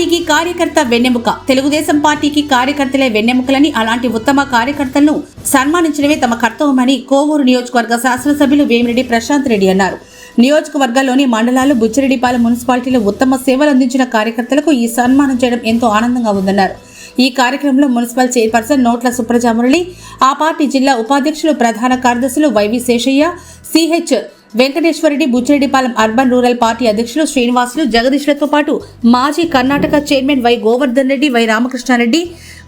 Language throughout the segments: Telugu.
పార్టీకి కార్యకర్త వెన్నెముక. తెలుగుదేశం పార్టీకి కార్యకర్తలే వెన్నెముకలని అలాంటి ఉత్తమ కార్యకర్తలను సన్మానించడమే తమ కర్తవ్యమని కోవూరు నియోజకవర్గ శాసనసభ్యులు వేమిరెడ్డి ప్రశాంత్ రెడ్డి అన్నారు. నియోజకవర్గాల్లోని మండలాలు బుచ్చిరెడ్డిపాలెం మున్సిపాలిటీలో ఉత్తమ సేవలు అందించిన కార్యకర్తలకు ఈ సన్మానం చేయడం ఎంతో ఆనందంగా ఉందన్నారు. ఈ కార్యక్రమంలో మున్సిపల్ చైర్పర్సన్ నోట్ల సుప్రజామురళి ఆ పార్టీ జిల్లా ఉపాధ్యక్షులు ప్రధాన కార్యదర్శులు YV Seshaiah CH Venkateswarareddy Buchireddypalem urban rural party అధ్యక్షులు శ్రీనివాసులు జగదీష్లతో పాటు మాజీ Karnataka chairman Y Govardhan Reddy Y Ramakrishnareddy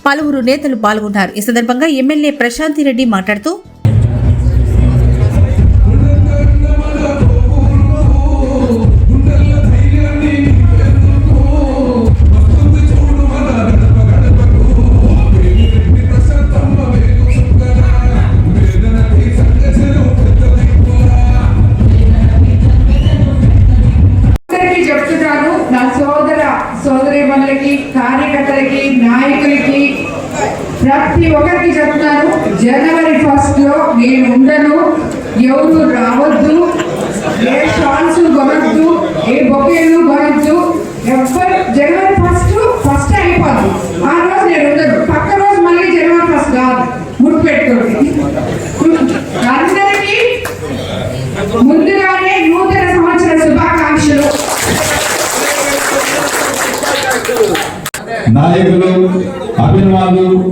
పలువురు నేతలు పాల్గొన్నారు. ఈ సందర్భంగా ఎమ్మెల్యే ప్రశాంతి రెడ్డి మాట్లాడుతూ జనవరి ఫస్ట్లో నేను ఉండను. ఎవరు రావద్దు. ఏ షాన్స్ కొనద్దు. ఏ బొకేలు కొనద్దు. ఎవరు జనవరి ఫస్ట్ ఫస్ట్ అయిపోదు. ఆ రోజు నేను ఉండను. పక్క రోజు మళ్ళీ జనవరి ఫస్ట్ కాదు. గుర్తుపెట్టుకోండి. అందరికీ ముందుగానే నూతన సంవత్సర శుభాకాంక్షలు. నాయకులు అభిమానులు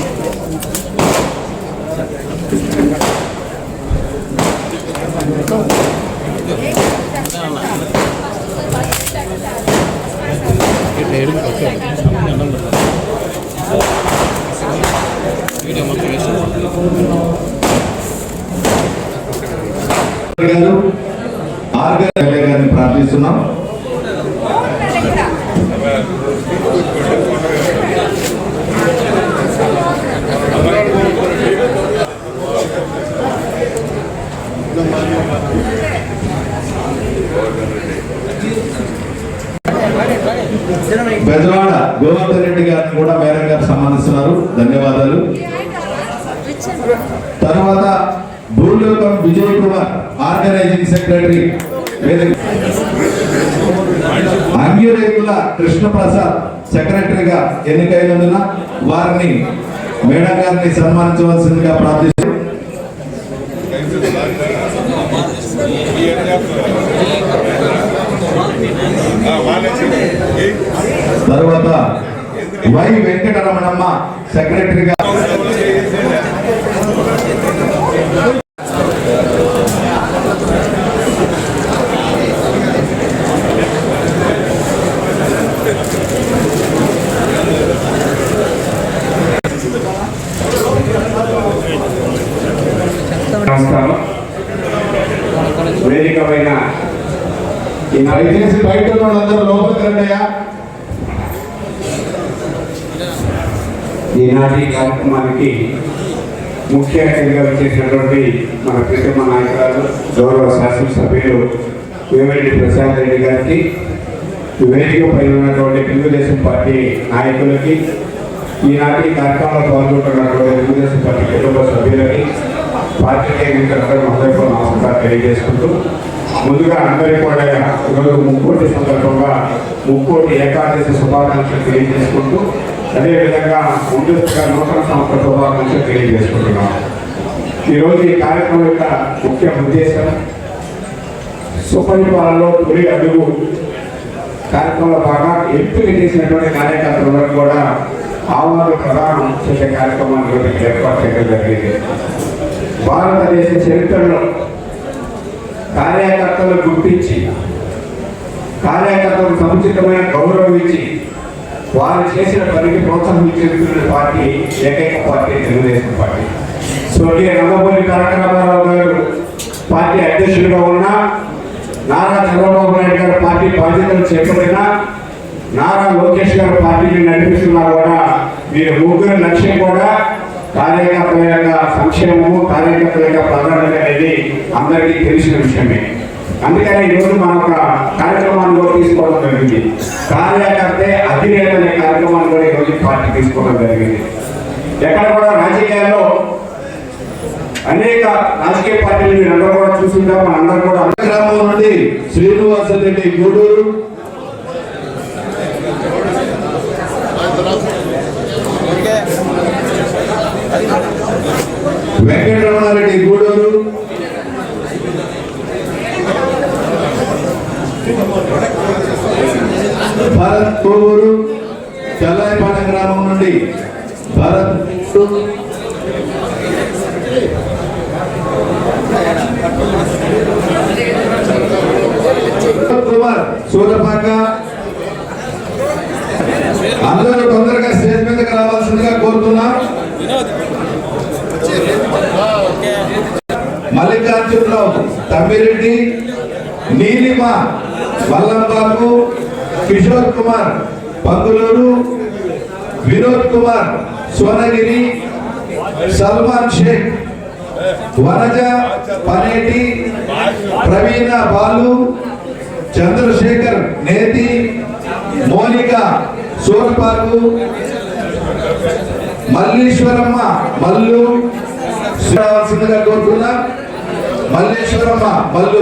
వీడియో మొత్తం వేసి గారిని ప్రార్థిస్తున్నాం బెజవాడ గోవర్ధన్ రెడ్డి గారిని కూడా మేడం గారు సన్మానిస్తున్నారు. ధన్యవాదాలు. తర్వాత భూలోకం విజయ్ కుమార్ ఆర్గనైజింగ్ సెక్రటరీ అంగిరేకుల కృష్ణప్రసాద్ సెక్రటరీగా ఎన్నికైనందున వారిని మేడం గారిని సన్మానించవలసిందిగా ప్రార్థిస్తూ. తర్వాత వై వెంకటరమణమ్మ సెక్రటరీగా నమస్కారం. వేదికమైన దయచేసి బయట ఉన్న వాళ్ళందరూ లోపలికి రండి ఈనాటి కార్యక్రమానికి ముఖ్య అతిథిగా వచ్చేసినటువంటి మన ప్రీతమ నాయకురాలు గౌరవ శాసనసభ్యులు వేమిరెడ్డి ప్రసాద్ రెడ్డి గారికి వేదిక పైన ఉన్నటువంటి తెలుగుదేశం పార్టీ నాయకులకి ఈనాటి కార్యక్రమంలో పాల్గొంటున్నటువంటి తెలుగుదేశం పార్టీ కుటుంబ సభ్యులకి పార్టీకి మిత్రులందరూ నమస్కారం తెలియజేసుకుంటూ ముందుగా అందరికీ కూడా ఈరోజు ముక్కోటి సందర్భంగా ముక్కోటి ఏకాదశి శుభాకాంక్షలు తెలియజేసుకుంటూ అదేవిధంగా ముందస్తుగా నూతన సంస్థ శుభాకాంక్షలు తెలియజేసుకుంటున్నాం. ఈరోజు ఈ కార్యక్రమం యొక్క ముఖ్య ఉద్దేశం సుపరిపాలనలో తొలి అడుగు కార్యక్రమంలో బాగా ఎంపిక చేసినటువంటి కార్యకర్తలందరూ కూడా ఆవాలు ప్రధానం చేసే కార్యక్రమాన్ని ఏర్పాటు చేయడం జరిగింది. భారతదేశ చరిత్రలో కార్యకర్తలు గుర్తించి కార్యకర్తలకు సముచితమైన గౌరవం ఇచ్చి వారు చేసిన పనికి ప్రోత్సహించిన పార్టీ ఏకైక పార్టీ తెలుగుదేశం పార్టీ. స్వర్గీయ నందమూరి తారక రామారావు గారు పార్టీ అధ్యక్షుడిగా ఉన్నా నారా చంద్రబాబు నాయుడు గారు పార్టీ బాధ్యతలు చేపట్టినా నారా లోకేష్ గారు పార్టీని నడిపిస్తున్నా కూడా వీరి ముగ్గురు లక్ష్యం కూడా కార్యకర్తల యొక్క సంక్షేమము కార్యకర్తల యొక్క ప్రాధాన్యత అనేది అందరికీ తెలిసిన విషయమే. అందుకని ఈరోజు మన ఒక కార్యక్రమాన్ని కూడా తీసుకోవడం జరిగింది. కార్యకర్తే అధినేత అనే కార్యక్రమాన్ని కూడా ఈరోజు పార్టీ తీసుకోవడం జరిగింది. ఎక్కడ కూడా రాజకీయాల్లో అనేక రాజకీయ పార్టీలు మీరు అందరూ కూడా చూసుకుంటే మన అందరూ కూడా గ్రామం నుండి శ్రీనివాస రెడ్డి గూడూరు వెంకటరమణారెడ్డి గూడూరు భారత్ కోవూరు చల్లాయిపాట గ్రామం నుండి భరత్ కుమార్ సూరపాక. అందరూ తొందరగా స్టేజ్ మీదకి రావాల్సిందిగా కోరుతున్నా. మల్లికార్జునరావు తమ్మిరెడ్డి నీలిమ వల్లంబాబు కిషోర్ కుమార్ పంగులూరు వినోద్ కుమార్ సోనగిరి సల్మాన్ షేక్ వనజ పనేటి ప్రవీణ బాలు చంద్రశేఖర్ నేతి మోనిక సోర్పాకు మల్లీశ్వరమ్మ మల్లు. రావాల్సిందిగా కోరుకున్నా మల్లేశ్వరమ్మ మల్లు.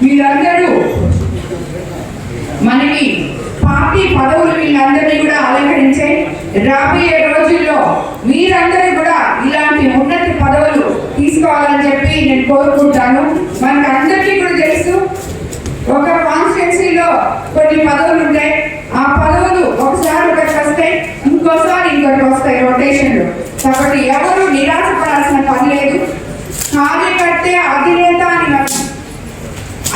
వీళ్ళందరూ మనకి పార్టీ పదవులు వీళ్ళందరినీ కూడా అలంకరించే రాబోయే రోజుల్లో మీరందరూ కూడా ఇలాంటి ఉన్నత పదవులు తీసుకోవాలని చెప్పి నేను కోరుకుంటాను. మనకు అందరికీ కూడా తెలుసు ఒక కాన్స్టిట్యున్సీలో కొన్ని పదవులు ఉంటాయి ఆ పదవులు ఒకసారి ఒకటి వస్తాయి ఇంకోసారి ఇంకొకటి వస్తాయి రొటేషన్లు కాబట్టి ఎవరు నిరాశపడాల్సిన పని లేదు కార్యకర్తే అధినేత అని మనం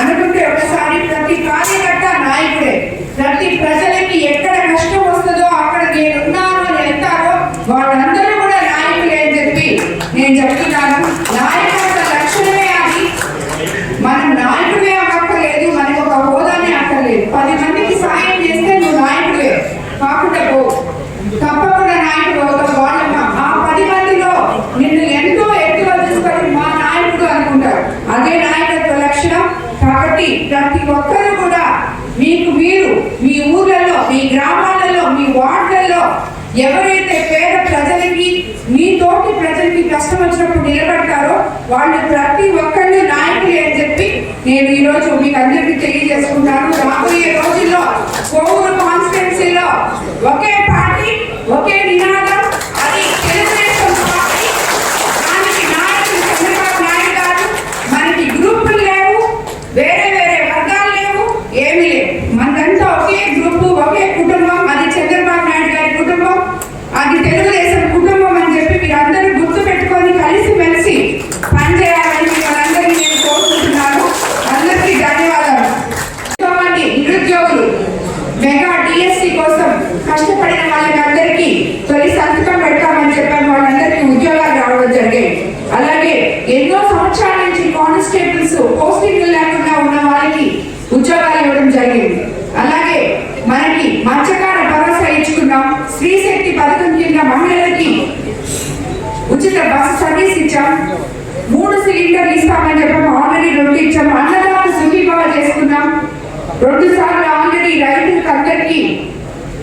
అనుకుంటే ఒకసారి ప్రతి కార్యకర్త నాయకుడే ప్రతి ప్రజలకి ఎక్కడ కష్టం వస్తుందో అక్కడ నేను ఉన్నాను అని వెళ్తారో వాళ్ళందరూ కూడా నాయకులే అని చెప్పి నేను చెప్తున్నాను నాయకత్వ లక్షణమే అది మనం నాయకుడే అక్కర్లేదు మనకు ఒక హోదానే అక్కర్లేదు పది మందికి సాయం చేస్తే నువ్వు నాయకుడే కాకుండా పో తప్పకుండా నాయకుడు అవుతావు వాళ్ళ ఆ పది మందిలో నిన్ను ఎంతో ఎత్తుగా తీసుకొని మా నాయకుడు అనుకుంటారు అదే నాయకత్వ లక్షణం కాబట్టి ప్రతి ఒక్కరూ కూడా మీకు మీరు మీ ఊర్లలో మీ గ్రామాలలో మీ వార్డులలో ఎవరైతే పేద ప్రజలకి మీ తోటి ప్రజలకి కష్టం వచ్చినప్పుడు నిలబడతారో వాళ్ళు ప్రతి ఒక్కళ్ళు నాయకులే అని చెప్పి నేను ఈ రోజు మీకు అందరికీ తెలియజేసుకుంటాను. రాబోయే రోజుల్లో కోవూరు కాన్స్టిట్యున్సీలో ఒకే పార్టీ ఒకే నినాదం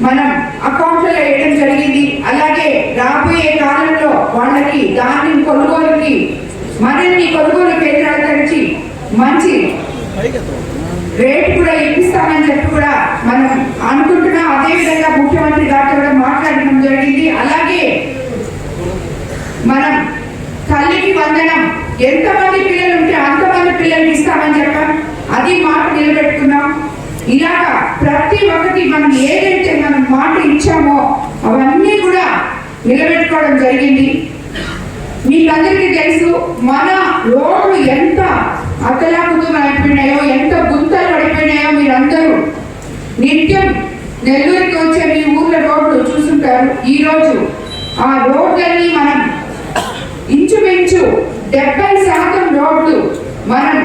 మనం అకౌంట్లో వేయడం జరిగింది. అలాగే రాబోయే కాలంలో వాళ్ళకి దాన్ని కొనుగోలుకి మరిన్ని కొనుగోలు కేంద్రాలు తెరిచి మంచి రేటు కూడా ఇప్పిస్తామని చెప్పి కూడా మనం అనుకుంటున్నాం. అదేవిధంగా ముఖ్యమంత్రి గారితో కూడా మాట్లాడడం జరిగింది. అలాగే మనం తల్లికి వందనం ఎంతమంది పిల్లలు ఉంటే అంతమంది పిల్లలు ఇస్తామని చెప్పాం. అది మాట నిలబెట్టుకున్నాం. ఇలాగా ప్రతి ఒక్కటి మనం ఏదైతే మనం మాట ఇచ్చామో అవన్నీ కూడా నిలబెట్టుకోవడం జరిగింది. మీకందరికీ తెలుసు మన రోడ్లు ఎంత అతలాకుతలం అయిపోయినాయో ఎంత గుంతలు పడిపోయినాయో మీరందరూ. నిత్యం నెల్లూరుకి వచ్చే మీ ఊర్ల రోడ్లు చూసుంటారు. ఈ రోజు ఆ రోడ్లన్నీ మనం ఇంచుమించు డెబ్బై శాతం రోడ్లు మనం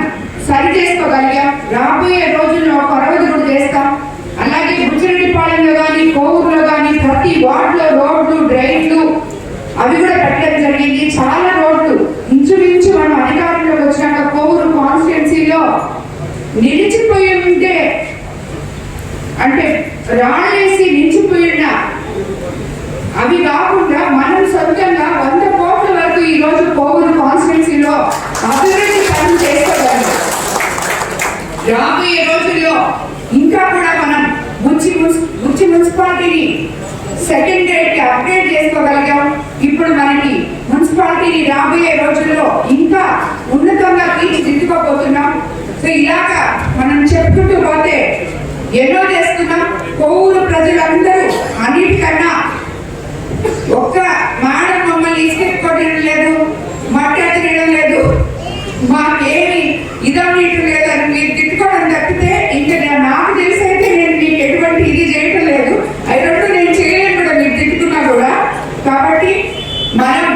సరి చేసుకోగలిగాం రాబోయే రోజుల్లో కొరవ చేస్తాం అలాగే బుచ్చిరెడ్డిపాలెంలో కానీ కోవూరులో కానీ ప్రతి వార్డులో రోడ్లు డ్రైన్లు అవి కూడా పెట్టడం జరిగింది. చాలా రోడ్లు ఇంచుమించు మనం అధికారంలోకి వచ్చినాక కోవూరు కాన్స్టిట్యున్సీలో నిలిచిపోయి ఉంటే అంటే రాళ్ళేసి నిలిచిపోయిన అవి కాకుండా మనం సొంతంగా వంద కోట్ల వరకు ఈ రోజు కోవూరు కాన్స్టిట్యున్సీలో అభివృద్ధి పనులు చేసుకోగలం రాబోయే రోజుల్లో ఇంకా కూడా మనం బుచ్చి మున్సి- బుచ్చి మున్సిపాలిటీని సెకండ్ గ్రేడ్కి అప్గ్రేడ్ చేసుకోగలిగాం. ఇప్పుడు మనకి మున్సిపాలిటీని రాబోయే రోజుల్లో ఇంకా ఉన్నతంగా తీర్చిదిద్దుకోబోతున్నాం. సో ఇలాగా మనం చెప్పుకుంటూ పోతే ఎన్నో చేస్తున్నాం. కొవ్వూరు ప్రజలందరూ అన్నిటికన్నా ఒక్క మేడం మమ్మల్ని ఇసుకెట్టుకోవడం లేదు మాట్లాడడం లేదు మాకేమి ఇదన్నట్టు లేదు అని మీరు తిట్టుకోవడం తప్పితే ఇంకా నేను నాకు తెలిసి అయితే నేను మీకు ఎటువంటి ఇది చేయటం లేదు అవి రెండు నేను చేయలేను కూడా మీరు తిట్టుకున్నా కూడా కాబట్టి మనం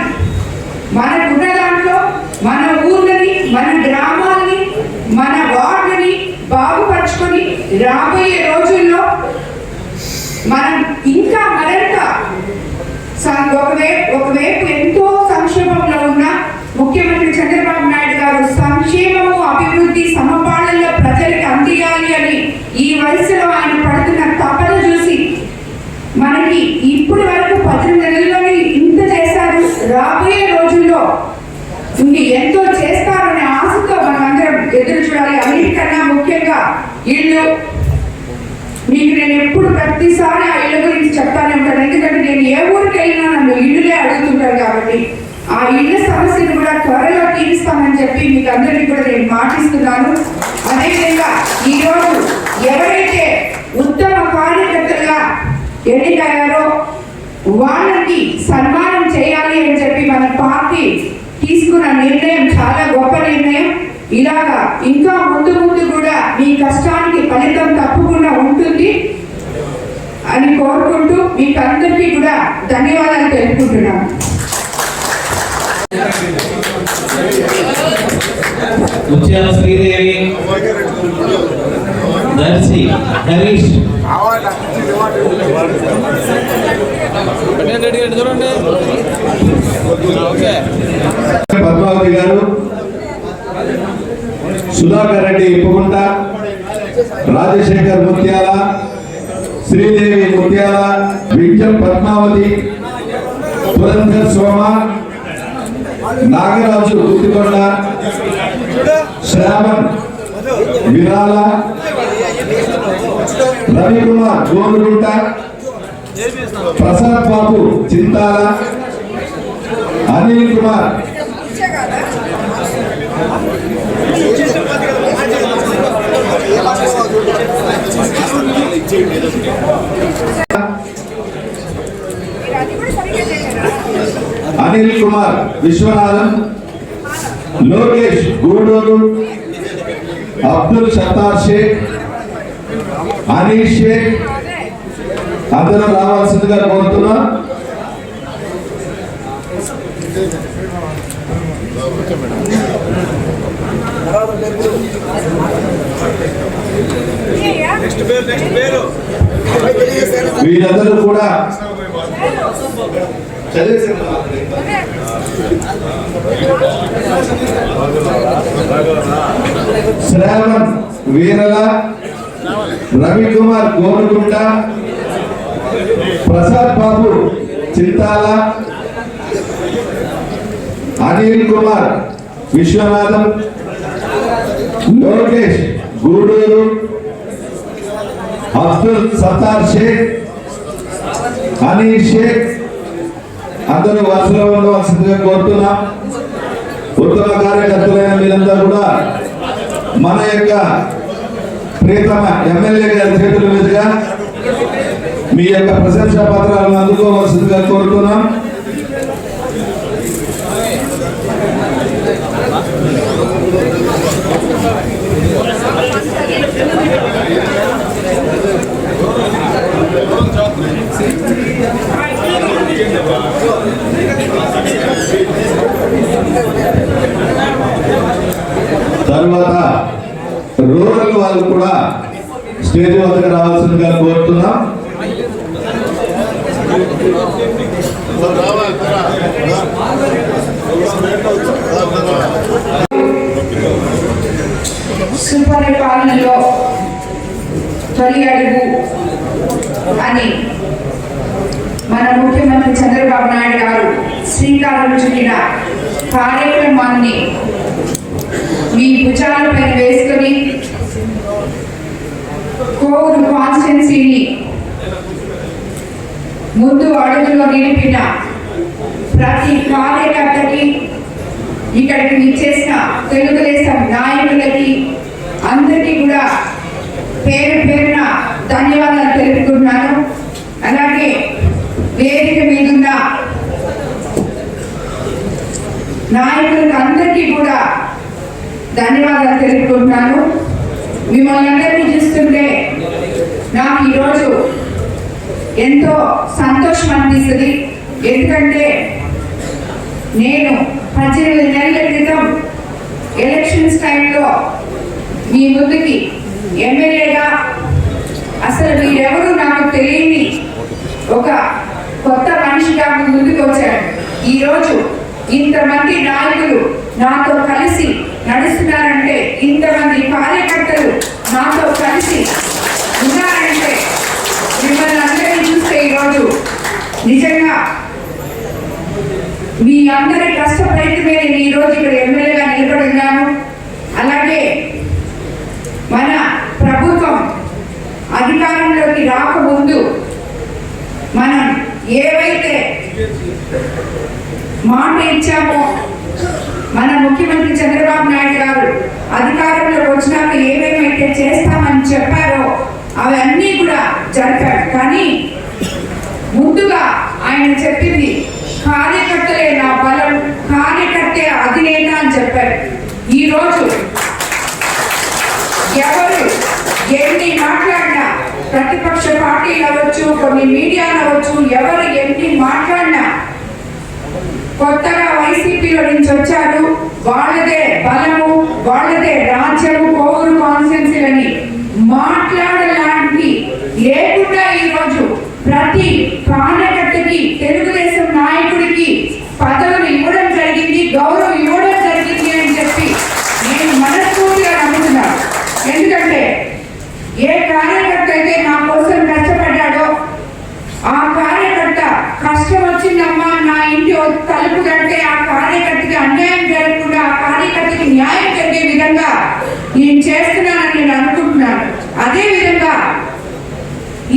మనకున్న దాంట్లో మన ఊర్లని మన గ్రామాలని మన వార్డుని బాగుపరుచుకొని రాబోయే రోజుల్లో మనం ఇంకా మరింత సం- ఒకవైపు ఒకవైపు ఎంతో సంక్షేమంలో ఉన్న ముఖ్యమంత్రి చంద్రబాబు నాయుడు గారు సంక్షేమము అభివృద్ధి సమపాలనలో ప్రజలకు అందియాలి అని ఈ వయసులో ఆయన పడుతున్న తపన చూసి మనకి ఇప్పటి వరకు పద్దెనిమిది నెలల్లోనే ఇంత చేశారు రాబోయే రోజుల్లో ఇంక ఎంతో చేస్తారనే ఆశతో మనం అందరం ఎదురు చూడాలి. అన్నిటికన్నా ముఖ్యంగా ఇల్లు మీకు నేను ఎప్పుడు ప్రతిసారి ఆ ఇళ్ళ గురించి చెప్తానే ఉంటాను. ఎందుకంటే నేను ఏ ఊరికి వెళ్ళినా నన్ను ఇల్లులే అడుగుతుంటారు కాబట్టి ఆ ఇళ్ళ సమస్యను కూడా త్వరలో తీరుస్తామని చెప్పి మీకు అందరికీ కూడా నేను మాటిస్తున్నాను. అదేవిధంగా ఈరోజు ఎవరైతే ఉత్తమ కార్యకర్తలుగా ఎన్నికయ్యారో వాళ్ళకి సన్మానం చేయాలి అని చెప్పి మన పార్టీ తీసుకున్న నిర్ణయం చాలా గొప్ప నిర్ణయం. ఇలాగా ఇంకా ముందు ముందు కూడా మీ కష్టానికి ఫలితం తప్పకుండా ఉంటుంది అని కోరుకుంటూ మీకు అందరికీ కూడా ధన్యవాదాలు తెలుపుకుంటున్నాను. ముత్యాల శ్రీదేవి దర్శి హరీష్. పద్మావతి గారు సుధాకర్ రెడ్డి ఇప్పుకుంట రాజశేఖర్ ముత్యాల శ్రీదేవి ముత్యాల విద్యం పద్మావతి పురంధర్ సోమ నాగరాజు గుర్తికొండ శ్రావణ్ విరాల రవికుమార్ గోనుగుంట ప్రసాద్ బాబు చింతాల అనిల్ కుమార్ అనిల్ కుమార్ విశ్వనాథన్ లోకేష్ గూడూరు అబ్దుల్ సత్తార్ షేక్ అనీష్ షేక్. అందరూ రావాల్సిందిగా కోరుతున్నా. నెక్స్ట్ పేరు వీరందరూ కూడా శ్రావణ్ వీరల రవికుమార్ కోరుకుంట ప్రసాద్ బాబు చింతాల అనిల్ కుమార్ విశ్వనాథం లోకేష్ గూడూరు అబ్దుల్ సత్తార్ షేక్ అనీష్ షేక్ అందరూ వరుసలో ఉండవలసిందిగా కోరుతున్నాం. ఉత్తమ కార్యకర్తలైన మీరంతా కూడా మన యొక్క ప్రియతమ ఎమ్మెల్యే గారి చేతుల మీదుగా మీ యొక్క ప్రశంసా పత్రాలను అందుకోవాల్సిందిగా కోరుతున్నాం. తర్వాత రూరల్ వాళ్ళు కూడా స్టేజ్ వద్దకు రావాల్సిందిగా కోరుతున్నాం. సుపరిపాలనలో తొలి అడుగు అని మన ముఖ్యమంత్రి చంద్రబాబు నాయుడు గారు శ్రీకారం చుట్టిన కార్యక్రమాన్ని మీ భుజాలపై వేసుకొని కోవూరు కాన్స్టిట్యున్సీని ముందు అడుగులో నిలిపిన ప్రతి కార్యకర్తకి ఇక్కడికి ఇచ్చేసిన తెలుగుదేశం నాయకులకి అందరికీ కూడా పేరు పేరున ధన్యవాదాలు తెలుపుకుంటున్నాను అలాగే వేదిక మీదున్న నాయకులకు అందరికీ కూడా ధన్యవాదాలు తెలుపుకుంటున్నాను. మిమ్మల్ని అందరినీ చూస్తుంటే నాకు ఈరోజు ఎంతో సంతోషం అనిపిస్తుంది. ఎందుకంటే నేను పద్దెనిమిది నెలల క్రితం ఎలక్షన్స్ టైంలో మీ ముందుకి ఎమ్మెల్యేగా అసలు మీరెవరు నాకు తెలియని ఒక కొత్త మనిషిగా మీ ముందుకు వచ్చారు ఈరోజు ఇంతమంది నాయకులు నాతో కలిసి నడుస్తున్నారంటే ఇంతమంది కార్యకర్తలు నాతో కలిసి ఉన్నారంటే మిమ్మల్ని అందరినీ చూస్తే ఈరోజు నిజంగా మీ అందరి కష్ట ప్రయత్నమే నేను ఈరోజు రోజు ఇక్కడ ఎమ్మెల్యేగా నిలబడి ఉన్నాను అలాగే మన ప్రభుత్వం అధికారంలోకి రాకముందు మనం ఏవైతే మాట ఇచ్చాము. మన ముఖ్యమంత్రి చంద్రబాబు నాయుడు గారు అధికారంలోకి వచ్చినాక ఏమేమైతే చేస్తామని చెప్పారో అవన్నీ కూడా జరిపాడు కానీ ముందుగా ఆయన చెప్పింది కార్యకర్తలే నా బలం కార్యకర్తే అధినేత అని చెప్పారు. ఈరోజు ఎవరు ఎన్ని మాట్లాడినా ప్రతిపక్ష పార్టీలు అవ్వచ్చు కొన్ని మీడియాలు అవ్వచ్చు ఎవరు ఎన్ని మాట్లాడినా కొత్తగా వైసీపీలో నుంచి వచ్చారు. వాళ్ళదే బలము వాళ్ళదే రాజ్యము కోవూరు కాన్స్టిట్యున్సీలని మాట్లాడలాంటి లేకుండా ఈరోజు ప్రతి కార్యకర్తకి తెలుగుదేశం నాయకుడికి పదవులు ఇవ్వడం జరిగింది గౌరవం ఇవ్వడం జరిగింది అని చెప్పి నేను మనస్ఫూర్తిగా నమ్ముతున్నాను ఎందుకంటే ఏ కార్యకర్త అయితే నా కోసం కష్టపడ్డాడో ఆ కార్యకర్త కష్టం వచ్చిందమ్మా నా ఇంటి ఓ- తలుపు కంటే ఆ కార్యకర్తకి అన్యాయం జరగకుండా ఆ కార్యకర్తకి న్యాయం జరిగే విధంగా నేను చేస్తున్నానని నేను అనుకుంటున్నాను అదే విధంగా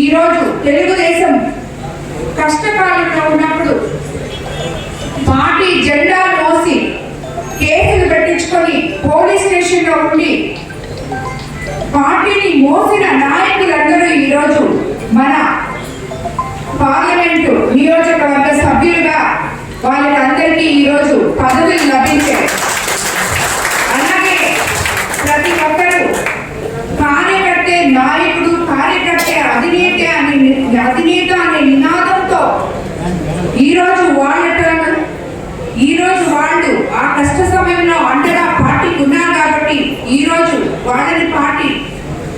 ఈరోజు తెలుగుదేశం కష్టకాలంలో ఉన్నప్పుడు పార్టీ జెండా మోసి కేసులు పెట్టించుకొని పోలీస్ స్టేషన్లో ఉండి పార్టీని మోసిన నాయకులందరూ ఈరోజు మన పార్లమెంటు నియోజకవర్గ సభ్యులుగా వాళ్ళకందరికీ ఈరోజు పదవులు లభించారు అలాగే ప్రతి ఒక్కరూ కార్యకర్తే నాయకుడు కార్యకర్తే అధినేత అనే అధినేత అనే నినాదంతో ఈరోజు వాళ్ళ టర్న్ ఈరోజు వాళ్ళు ఆ కష్ట సమయంలో అండగా పార్టీకి ఉన్నారు కాబట్టి ఈరోజు వాళ్ళని పార్టీ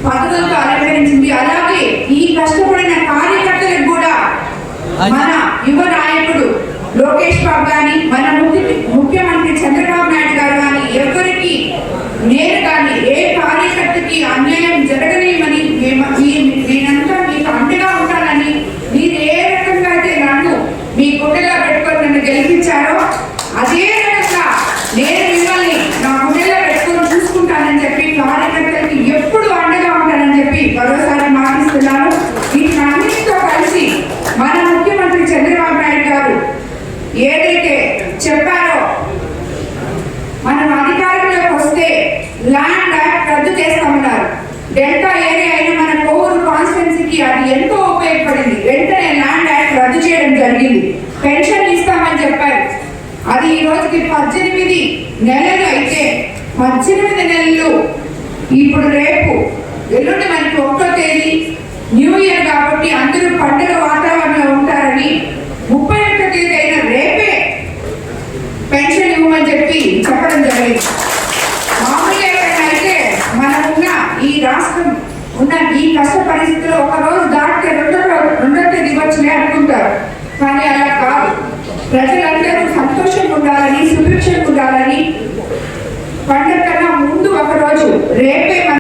పదవులతో అలంకరించింది. అలాగే ఈ కష్టపడిన కార్యకర్తలకు కూడా మన యువ నాయకుడు లోకేష్ బాబు గాని మన ముఖ్య ముఖ్యమంత్రి చంద్రబాబు నాయుడు గారు కానీ ఎవరికి నేను కానీ ఏ కార్యకర్తకి అన్యాయం జరగలేమని మేము మీ- నేనంతా మీకు అండగా ఉంటానని మీరు ఏ రకంగా అయితే నన్ను మీ గుండెలో పెట్టుకొని నన్ను గెలిపించారో అదే రకంగా నేను మిమ్మల్ని నా గుండెలో పెట్టుకొని చూసుకుంటానని చెప్పి కార్యకర్తలకి ఎప్పుడు అండగా ఉంటానని చెప్పి మరోసారి మాటిస్తున్నాను వీటన్నిటితో కలిసి మన ముఖ్యమంత్రి చంద్రబాబు నాయుడు మనం అధికారంలోకి వస్తే ల్యాండ్ యాక్ట్ రద్దు చేస్తామన్నారు డెల్టా ఏరియా అయిన మన కోవూరు కాన్స్టిట్యున్సీకి అది ఎంతో ఉపయోగపడింది వెంటనే ల్యాండ్ యాక్ట్ రద్దు చేయడం జరిగింది పెన్షన్ ఇస్తామని చెప్పారు అది ఈ రోజుకి పద్దెనిమిది నెలలు అయితే పద్దెనిమిది నెలలు. ఇప్పుడు రేపు ఎల్లుండి మనకి ఒక్కో తేదీ న్యూ ఇయర్ కాబట్టి అందరూ పండుగ వాతావరణంలో ఉంటారని ముప్పై ఒక్క తేదీ అయిన రేపే పెన్షన్ ఇవ్వమని చెప్పి చెప్పడం జరిగింది. మామూలుగా అయితే మనమున్న ఈ రాష్ట్రం ఉన్న ఈ కష్ట పరిస్థితిలో ఒక రోజు దాటితే రెండో రెండో తేదీ వచ్చలే అనుకుంటారు. కానీ అలా కాదు. ప్రజలందరూ సంతోషంగా ఉండాలని సుభిక్షంగా ఉండాలని పండుగ కన్నా ముందు ఒకరోజు రేపే